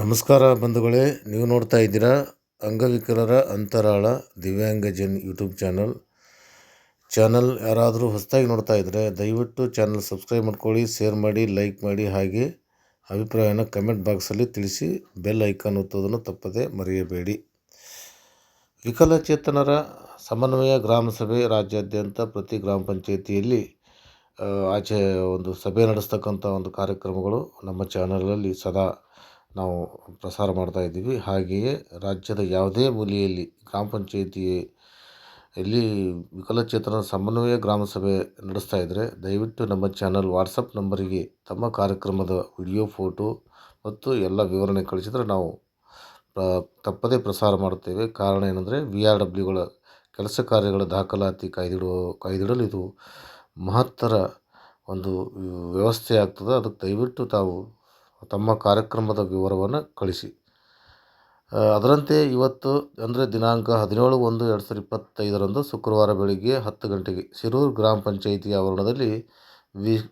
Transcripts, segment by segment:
ನಮಸ್ಕಾರ ಬಂಧುಗಳೇ, ನೀವು ನೋಡ್ತಾ ಇದ್ದೀರಾ ಅಂಗವಿಕಲರ ಅಂತರಾಳ ದಿವ್ಯಾಂಗಜನ್ ಯೂಟ್ಯೂಬ್ ಚಾನಲ್. ಚಾನಲ್ ಯಾರಾದರೂ ಹೊಸದಾಗಿ ನೋಡ್ತಾ ಇದ್ದರೆ ದಯವಿಟ್ಟು ಚಾನಲ್ ಸಬ್ಸ್ಕ್ರೈಬ್ ಮಾಡ್ಕೊಳ್ಳಿ, ಶೇರ್ ಮಾಡಿ, ಲೈಕ್ ಮಾಡಿ, ಹಾಗೆ ಅಭಿಪ್ರಾಯನ ಕಮೆಂಟ್ ಬಾಕ್ಸಲ್ಲಿ ತಿಳಿಸಿ, ಬೆಲ್ ಐಕಾನ್ ಒತ್ತೋದನ್ನು ತಪ್ಪದೆ ಮರೆಯಬೇಡಿ. ವಿಕಲಚೇತನರ ಸಮನ್ವಯ ಗ್ರಾಮ ಸಭೆ ರಾಜ್ಯಾದ್ಯಂತ ಪ್ರತಿ ಗ್ರಾಮ ಪಂಚಾಯಿತಿಯಲ್ಲಿ ಆಚೆ ಒಂದು ಸಭೆ ನಡೆಸ್ತಕ್ಕಂಥ ಒಂದು ಕಾರ್ಯಕ್ರಮಗಳು ನಮ್ಮ ಚಾನಲಲ್ಲಿ ಸದಾ ನಾವು ಪ್ರಸಾರ ಮಾಡ್ತಾ ಇದ್ದೀವಿ. ಹಾಗೆಯೇ ರಾಜ್ಯದ ಯಾವುದೇ ಮೂಲೆಯಲ್ಲಿ, ಗ್ರಾಮ ಪಂಚಾಯಿತಿ ಇಲ್ಲಿ ವಿಕಲಚೇತನ ಸಮನ್ವಯ ಗ್ರಾಮ ಸಭೆ ನಡೆಸ್ತಾ ಇದ್ದರೆ ದಯವಿಟ್ಟು ನಮ್ಮ ಚಾನಲ್ ವಾಟ್ಸಪ್ ನಂಬರಿಗೆ ತಮ್ಮ ಕಾರ್ಯಕ್ರಮದ ವಿಡಿಯೋ, ಫೋಟೋ ಮತ್ತು ಎಲ್ಲ ವಿವರಣೆ ಕಳಿಸಿದರೆ ನಾವು ತಪ್ಪದೇ ಪ್ರಸಾರ ಮಾಡುತ್ತೇವೆ. ಕಾರಣ ಏನಂದರೆ ವಿ ಆರ್ ಡಬ್ಲ್ಯೂಗಳ ಕೆಲಸ ಕಾರ್ಯಗಳ ದಾಖಲಾತಿ ಕಾಯ್ದಿಡುವ ಕಾಯ್ದಿಡಲು ಇದು ಮಹತ್ತರ ಒಂದು ವ್ಯವಸ್ಥೆ ಆಗ್ತದೆ. ಅದಕ್ಕೆ ದಯವಿಟ್ಟು ತಾವು ತಮ್ಮ ಕಾರ್ಯಕ್ರಮದ ವಿವರವನ್ನು ಕಳಿಸಿ. ಅದರಂತೆ ಇವತ್ತು ಅಂದರೆ ದಿನಾಂಕ ಹದಿನೇಳು ಒಂದು ಎರಡು ಸಾವಿರದ ಇಪ್ಪತ್ತೈದರಂದು ಶುಕ್ರವಾರ ಬೆಳಿಗ್ಗೆ ಹತ್ತು ಗಂಟೆಗೆ ಶಿರೂರು ಗ್ರಾಮ ಪಂಚಾಯಿತಿ ಆವರಣದಲ್ಲಿ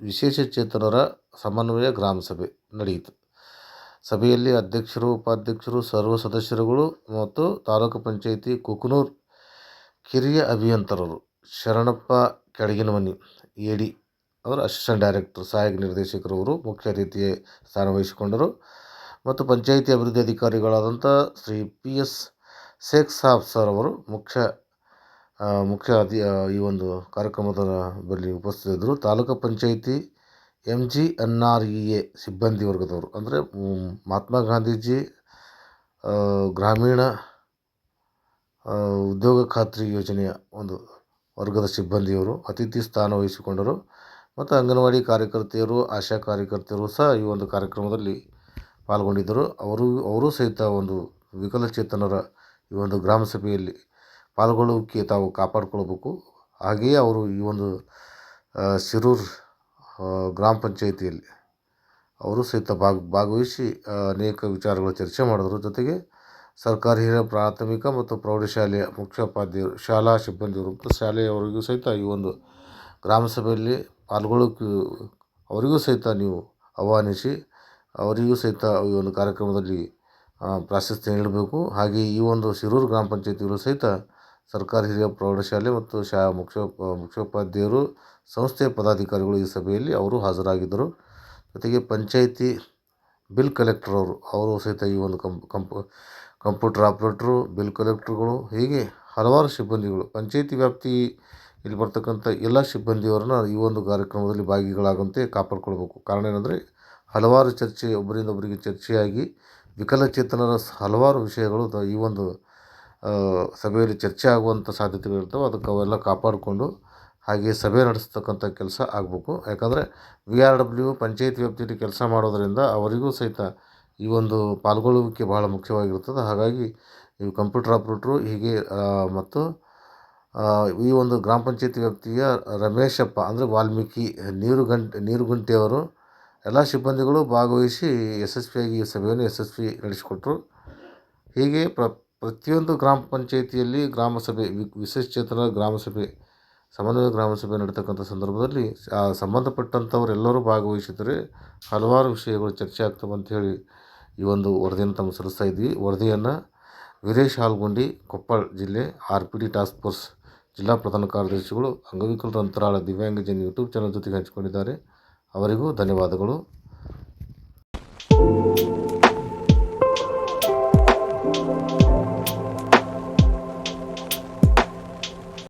ವಿಶೇಷ ಚೇತನರ ಸಮನ್ವಯ ಗ್ರಾಮ ಸಭೆ ನಡೆಯಿತು. ಸಭೆಯಲ್ಲಿ ಅಧ್ಯಕ್ಷರು, ಉಪಾಧ್ಯಕ್ಷರು, ಸರ್ವ ಸದಸ್ಯರುಗಳು ಮತ್ತು ತಾಲೂಕು ಪಂಚಾಯಿತಿ ಕುಕನೂರು ಕಿರಿಯ ಅಭಿಯಂತರರು ಶರಣಪ್ಪ ಕೆಳಗಿನಮನಿ, ಎ ಡಿ ಅವರು ಅಸಿಸ್ಟೆಂಟ್ ಡೈರೆಕ್ಟರ್, ಸಹಾಯಕ ನಿರ್ದೇಶಕರವರು ಮುಖ್ಯ ರೀತಿಯ ಸ್ಥಾನ ವಹಿಸಿಕೊಂಡರು. ಮತ್ತು ಪಂಚಾಯಿತಿ ಅಭಿವೃದ್ಧಿ ಅಧಿಕಾರಿಗಳಾದಂಥ Shri P S Sheikh Sab sir ಅವರು ಮುಖ್ಯ ಮುಖ್ಯ ಅಧಿ ಈ ಒಂದು ಕಾರ್ಯಕ್ರಮದ ಬಳಿ ಉಪಸ್ಥಿತರಿದ್ದರು taluk panchayat M G N R E A ಸಿಬ್ಬಂದಿ ವರ್ಗದವರು. ಅಂದರೆ ಮಹಾತ್ಮ ಗಾಂಧೀಜಿ ಗ್ರಾಮೀಣ ಉದ್ಯೋಗ ಖಾತ್ರಿ ಯೋಜನೆಯ ಒಂದು ವರ್ಗದ ಸಿಬ್ಬಂದಿಯವರು ಅತಿಥಿ ಸ್ಥಾನ ವಹಿಸಿಕೊಂಡರು. ಮತ್ತು ಅಂಗನವಾಡಿ ಕಾರ್ಯಕರ್ತೆಯರು, ಆಶಾ ಕಾರ್ಯಕರ್ತೆಯರು ಸಹ ಈ ಒಂದು ಕಾರ್ಯಕ್ರಮದಲ್ಲಿ ಪಾಲ್ಗೊಂಡಿದ್ದರು. ಅವರು ಅವರು ಸಹಿತ ಒಂದು ವಿಕಲಚೇತನರ ಈ ಒಂದು ಗ್ರಾಮ ಸಭೆಯಲ್ಲಿ ತಾವು ಕಾಪಾಡಿಕೊಳ್ಬೇಕು. ಹಾಗೆಯೇ ಅವರು ಈ ಒಂದು ಶಿರೂರು ಗ್ರಾಮ ಪಂಚಾಯಿತಿಯಲ್ಲಿ ಅವರು ಸಹಿತ ಭಾಗ, ಭಾಗವಹಿಸಿ ಅನೇಕ ವಿಚಾರಗಳು ಚರ್ಚೆ ಮಾಡಿದ್ರು. ಜೊತೆಗೆ ಸರ್ಕಾರಿ ಹಿರಿಯ ಪ್ರಾಥಮಿಕ ಮತ್ತು ಪ್ರೌಢಶಾಲೆಯ ಮುಖ್ಯೋಪಾಧ್ಯಾಯರು ಶಾಲಾ ಸಿಬ್ಬಂದಿಯವರು ಮತ್ತು ಶಾಲೆಯವರಿಗೂ ಸಹಿತ ಈ ಒಂದು ಗ್ರಾಮ ಸಭೆಯಲ್ಲಿ ಪಾಲ್ಗೊಳ್ಳೋಕೆ ಅವರಿಗೂ ಸಹಿತ ನೀವು ಆಹ್ವಾನಿಸಿ, ಅವರಿಗೂ ಸಹಿತ ಈ ಒಂದು ಕಾರ್ಯಕ್ರಮದಲ್ಲಿ ಪ್ರಾಶಸ್ತ್ಯ ನೀಡಬೇಕು. ಹಾಗೆ ಈ ಒಂದು ಶಿರೂರು ಗ್ರಾಮ ಪಂಚಾಯತಿಗಳು ಸಹಿತ ಸರ್ಕಾರಿ ಹಿರಿಯ ಪ್ರೌಢಶಾಲೆ ಮತ್ತು ಶಾ, ಮುಖ್ಯ, ಮುಖ್ಯೋಪಾಧ್ಯಾಯರು, ಸಂಸ್ಥೆಯ ಪದಾಧಿಕಾರಿಗಳು ಈ ಸಭೆಯಲ್ಲಿ ಅವರು ಹಾಜರಾಗಿದ್ದರು. ಜೊತೆಗೆ ಪಂಚಾಯಿತಿ ಬಿಲ್ ಕಲೆಕ್ಟರ್ ಅವರು ಅವರು ಸಹಿತ ಈ ಒಂದು ಕಂಪ್ ಕಂಪ್, ಕಂಪ್ಯೂಟರ್ ಆಪ್ರೇಟ್ರು, ಬಿಲ್ ಕಲೆಕ್ಟ್ರುಗಳು, ಹೀಗೆ ಹಲವಾರು ಸಿಬ್ಬಂದಿಗಳು, ಪಂಚಾಯಿತಿ ವ್ಯಾಪ್ತಿ ಇಲ್ಲಿ ಬರ್ತಕ್ಕಂಥ ಎಲ್ಲ ಸಿಬ್ಬಂದಿಯವರನ್ನ ಈ ಒಂದು ಕಾರ್ಯಕ್ರಮದಲ್ಲಿ ಭಾಗಿಗಳಾಗುವಂತೆ ಕಾಪಾಡಿಕೊಳ್ಬೇಕು. ಕಾರಣ ಏನಂದರೆ, ಹಲವಾರು ಚರ್ಚೆ, ಒಬ್ಬರಿಂದ ಒಬ್ಬರಿಗೆ ಚರ್ಚೆಯಾಗಿ ವಿಕಲಚೇತನರ ಹಲವಾರು ವಿಷಯಗಳು ಈ ಒಂದು ಸಭೆಯಲ್ಲಿ ಚರ್ಚೆ ಆಗುವಂಥ ಸಾಧ್ಯತೆಗಳಿರ್ತವೆ ಅದಕ್ಕೆ ಅವೆಲ್ಲ ಕಾಪಾಡಿಕೊಂಡು ಹಾಗೆ ಸಭೆ ನಡೆಸ್ತಕ್ಕಂಥ ಕೆಲಸ ಆಗಬೇಕು. ಯಾಕಂದರೆ, ವಿ ಆರ್ ಡಬ್ಲ್ಯೂ ಪಂಚಾಯತ್ ವ್ಯಾಪ್ತಿಯಲ್ಲಿ ಕೆಲಸ ಮಾಡೋದರಿಂದ ಅವರಿಗೂ ಸಹಿತ ಈ ಒಂದು ಪಾಲ್ಗೊಳ್ಳುವಿಕೆ ಬಹಳ ಮುಖ್ಯವಾಗಿರ್ತದೆ. ಹಾಗಾಗಿ ಈ ಕಂಪ್ಯೂಟರ್ ಆಪ್ರೇಟ್ರು ಹೀಗೆ ಮತ್ತು ಈ ಒಂದು ಗ್ರಾಮ ಪಂಚಾಯತಿ ವ್ಯಾಪ್ತಿಯ ರಮೇಶಪ್ಪ ಅಂದರೆ ವಾಲ್ಮೀಕಿ ನೀರು ಗಂಟೆ ನೀರು ಗುಂಟೆಯವರು ಎಲ್ಲ ಸಿಬ್ಬಂದಿಗಳು ಭಾಗವಹಿಸಿ ಯಶಸ್ವಿಯಾಗಿ ಈ ಸಭೆಯನ್ನು ಯಶಸ್ವಿ ನಡೆಸಿಕೊಟ್ರು. ಹೀಗೆ ಪ್ರ, ಪ್ರತಿಯೊಂದು ಗ್ರಾಮ ಪಂಚಾಯಿತಿಯಲ್ಲಿ ಗ್ರಾಮ ಸಭೆ ವಿ- ವಿಶೇಷ ಚೇತನ ಗ್ರಾಮ ಸಭೆ, ಸಮನ್ವಯ ಗ್ರಾಮ ಸಭೆ ನಡೀತಕ್ಕಂಥ ಸಂದರ್ಭದಲ್ಲಿ ಸಂಬಂಧಪಟ್ಟಂಥವರೆಲ್ಲರೂ ಭಾಗವಹಿಸಿದರೆ ಹಲವಾರು ವಿಷಯಗಳು ಚರ್ಚೆ ಆಗ್ತವೆ ಅಂಥೇಳಿ ಈ ಒಂದು ವರದಿಯನ್ನು ತಮ್ಮ ಸಲ್ಲಿಸ್ತಾ ಇದ್ವಿ ವರದಿಯನ್ನು ವೀರೇಶ್ ಹಾಲ್ಗುಂಡಿ ಕೊಪ್ಪಳ ಜಿಲ್ಲೆ R P D task force ಜಿಲ್ಲಾ ಪ್ರಧಾನ ಕಾರ್ಯದರ್ಶಿಗಳು ಅಂಗವಿಕಲರ ಅಂತರಾಳ ದಿವ್ಯಾಂಗಜನ್ ಯೂಟ್ಯೂಬ್ ಚಾನಲ್ ಜೊತೆಗೆ ಹಂಚಿಕೊಂಡಿದ್ದಾರೆ. ಅವರಿಗೂ ಧನ್ಯವಾದಗಳು.